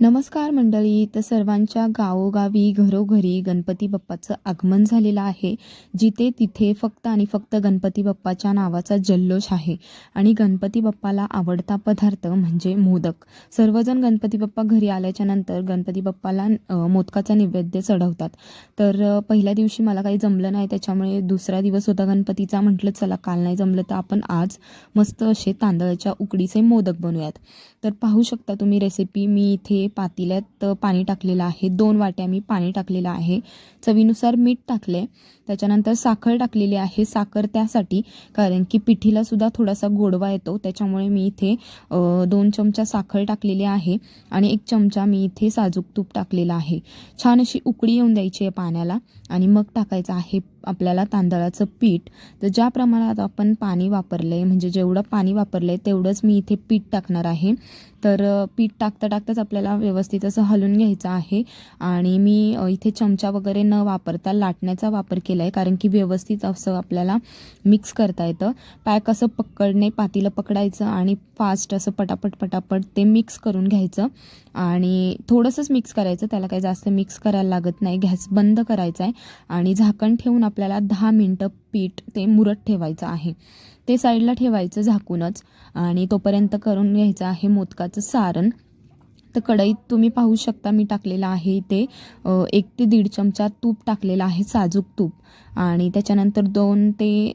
नमस्कार मंडळी तर सर्वांच्या गावोगावी घरोघरी गणपती बाप्पाचं आगमन झालेलं आहे जिथे तिथे फक्त आणि फक्त गणपती बाप्पाच्या नावाचा जल्लोष आहे आणि गणपती बाप्पाला आवडता पदार्थ म्हणजे मोदक. सर्वजण गणपती बाप्पा घरी आल्याच्यानंतर गणपती बाप्पाला मोदकाचा नैवेद्य चढवतात. तर पहिल्या दिवशी मला काही जमलं नाही त्याच्यामुळे दुसरा दिवस होता गणपतीचा म्हटलं चला काल नाही जमलं तर आपण आज मस्त असे तांदळाच्या उकडीचे मोदक बनवूयात तर पाहू शकता तुम्ही रेसिपी मी इथे पातेल्यात पाणी टाकलेलं आहे. दोन वाट्या मी पाणी टाकलेलं आहे. चवीनुसार मीठ टाकले त्याच्यानंतर साखर टाकलेली आहे. साखर त्यासाठी कारण की पिठीला सुद्धा थोडासा गोडवा येतो. त्याच्यामुळे मी इथे दोन चमचा साखर टाकलेली आहे आणि एक चमचा मी इथे साजूक तूप टाकलेला आहे. छान अशी उकळी येऊन द्यायची आहे पाण्याला आणि मग टाकायचं आहे आपल्याला तांदळाचं पीठ. तर ज्या प्रमाणात आपण पाणी वापरलं आहे म्हणजे जेवढं पाणी वापरलं आहे तेवढंच मी इथे पीठ टाकणार आहे. तर पीठ टाकता टाकताच आपल्याला व्यवस्थित असं हलून घ्यायचं आहे. आणि मी इथे चमचा वगैरे न वापरता लाटण्याचा वापर केला आहे. कारण की व्यवस्थित असं आपल्याला मिक्स करता येतं. पॅक असं पकडणे पातीला पकडायचं आणि फास्ट असं पटापट पटापट ते मिक्स करून घ्यायचं. आणि थोडंसंच मिक्स करायचं. त्याला काही जास्त मिक्स करायला लागत नाही. गॅस बंद करायचा आहे. आणि झाकण ठेवून आपल्याला दहा मिनटं पीठ ते मुरत ठेवायचं आहे. ते साईडला ठेवायचं झाकूनच. आणि तोपर्यंत करून घ्यायचं आहे मोदकाचं सारण. तर कढईत तुम्ही पाहू शकता मी टाकलेलं आहे इथे एक ते दीड चमचा तूप टाकलेलं आहे साजूक तूप. आणि त्याच्यानंतर दोन ते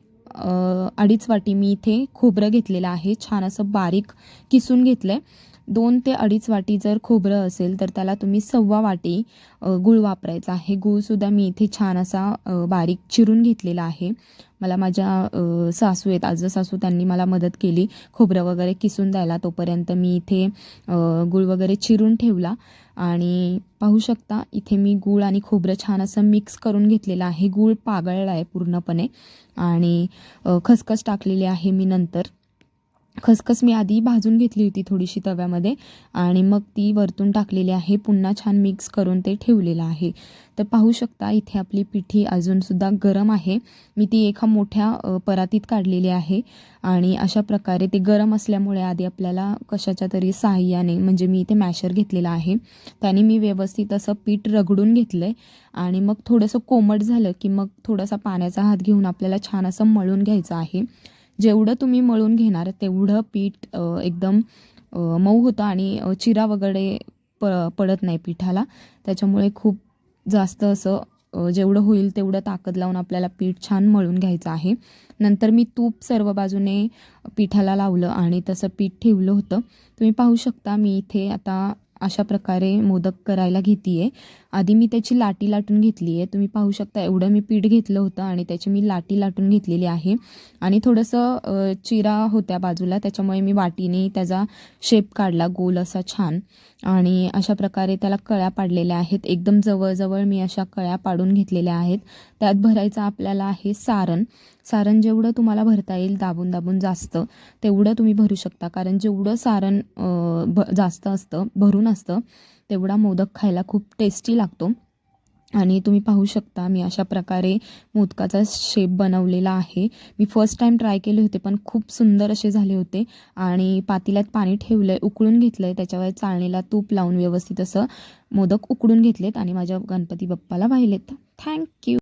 अडीच वाटी मी इथे खोबरं घेतलेलं आहे छान असं बारीक किसून घेतलं आहे दोन ते अडीच वाटी जर खोबरं असेल तर त्याला तुम्ही सव्वा वाटी गूळ वापरायचा आहे. गूळसुद्धा मी इथे छान असा बारीक चिरून घेतलेला आहे. मला माझ्या सासू आहेत. आजं सासू त्यांनी मला मदत केली. खोबरं वगैरे किसून द्यायला तोपर्यंत मी इथे गुळ गूळ वगैरे चिरून ठेवला. आणि पाहू शकता इथे मी गूळ आणि खोबरं छान असं मिक्स करून घेतलेलं आहे. गूळ पागळला आहे पूर्णपणे. आणि खसखस टाकलेली आहे मी नंतर. खसखस मी आधी भाजून घेतली होती थोडीशी तव्यामध्ये आणि मग ती वरतून टाकलेली आहे. पुन्हा छान मिक्स करून ते ठेवलेलं आहे. तर पाहू शकता इथे आपली पिठी अजूनसुद्धा गरम आहे. मी ती एका मोठ्या परातीत काढलेली आहे आणि अशा प्रकारे ते गरम असल्यामुळे आधी आपल्याला कशाच्या तरी साहाय्याने म्हणजे मी इथे मॅशर घेतलेला आहे. त्याने मी व्यवस्थित असं पीठ रगडून घेतलं आहे आणि मग थोडंसं कोमट झालं की मग थोडासा पाण्याचा हात घेऊन आपल्याला छान असं मळून घ्यायचं आहे. जेवढं तुम्ही मळून घेणार तेवढं पीठ एकदम मऊ होतं आणि चिरा वगैरे प पडत नाही पिठाला. त्याच्यामुळे खूप जास्त असं जेवढं होईल तेवढं ताकद लावून आपल्याला पीठ छान मळून घ्यायचं आहे. नंतर मी तूप सर्व बाजूने पिठाला लावलं आणि तसं पीठ ठेवलं होतं. तुम्ही पाहू शकता मी इथे आता अशा प्रकारे मोदक करायला घेते आहे आधी मी त्याची लाटी लाटून घेतली आहे तुम्ही पाहू शकता एवढं मी पीठ घेतलं होतं आणि त्याची मी लाटी लाटून घेतलेली आहे. आणि थोडंसं चिरा होत्या बाजूला त्याच्यामुळे मी वाटीने त्याचा शेप काढला गोल असा छान. आणि अशा प्रकारे त्याला कळ्या पाडलेल्या आहेत. एकदम जवळजवळ मी अशा कळ्या पाडून घेतलेल्या आहेत. त्यात भरायचं आपल्याला आहे सारण. सारण जेवढं तुम्हाला भरता येईल दाबून दाबून जास्त तेवढं तुम्ही भरू शकता. कारण जेवढं सारण भ जास्त असतं भरून असतं. तेवढा मोदक खायला खूप टेस्टी लागतो. आणि तुम्ही पाहू शकता मी अशा प्रकारे मोदकाचा शेप बनवलेला आहे. मी फर्स्ट टाईम ट्राय केले होते पण खूप सुंदर असे झाले होते. आणि पातेल्यात पाणी ठेवलं आहे उकळून घेतलं आहे त्याच्यावर चाळणीला तूप लावून व्यवस्थित असं मोदक उकडून घेतलेत आणि माझ्या गणपती बाप्पाला वाहिलेत. थँक्यू